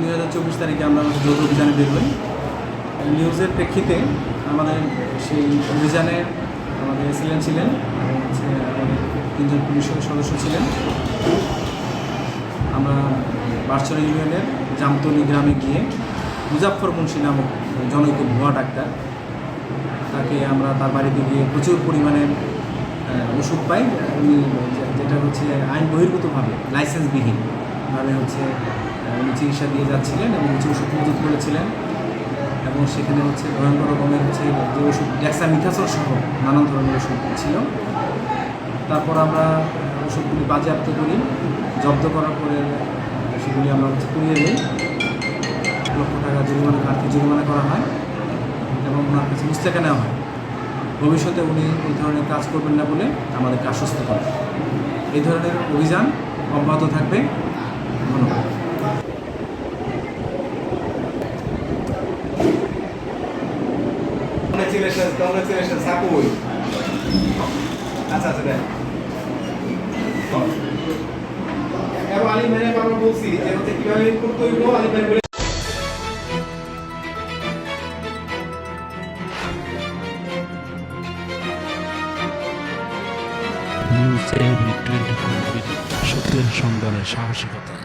দুই হাজার চব্বিশ তারিখে আমরা আমাদের যৌথ অভিযানে বের হই নিউজের প্রেক্ষিতে আমাদের সেই অভিযানে আমাদের এসিলেন্ট ছিলেন হচ্ছে তিনজন পুলিশের সদস্য ছিলেন। আমরা বারছড়ি ইউনিয়নের জামতলি গ্রামে গিয়ে মুজাফর মুন্সি নামক জনৈক ভুয়া ডাক্তার, তাকে আমরা তার বাড়িতে গিয়ে প্রচুর পরিমাণে ওষুধ পাই। যেটা হচ্ছে আইন বহির্ভূতভাবে, লাইসেন্সবিহীন। লাইসেন্সবিহীনভাবে হচ্ছে উনি চিকিৎসা দিয়ে যাচ্ছিলেন এবং কিছু ওষুধ মজুত করেছিলেন। এবং সেখানে হচ্ছে ভয়ঙ্কর রকমের হচ্ছে যে ওষুধ ড্যাক্সামিথাসল সহ নানান ধরনের ওষুধ ছিল। তারপর আমরা ওষুধগুলি বাজেয়াপ্ত করি। জব্দ করার পরে সেগুলি আমরা হচ্ছে পুড়িয়ে দিই লক্ষ টাকা জরিমানা আর্থিক জরিমানা করা হয় এবং ওনার কাছে মুস্তেকা নেওয়া হয়। ভবিষ্যতে উনি এই ধরনের কাজ করবেন না বলে আমাদেরকে আশ্বস্ত করেন। এই ধরনের অভিযান অব্যাহত থাকবে। ধন্যবাদ। Congratulations, congratulations, Sakui. আচ্ছা আচ্ছা দেখ এবং আলী ভাই আমরা বলছি যে হচ্ছে কীভাবে করতে হইব আলী ভাই নিউজ এভরি টোয়েন্টি ফোর সত্যের সংগ্রামে সাহসিকতা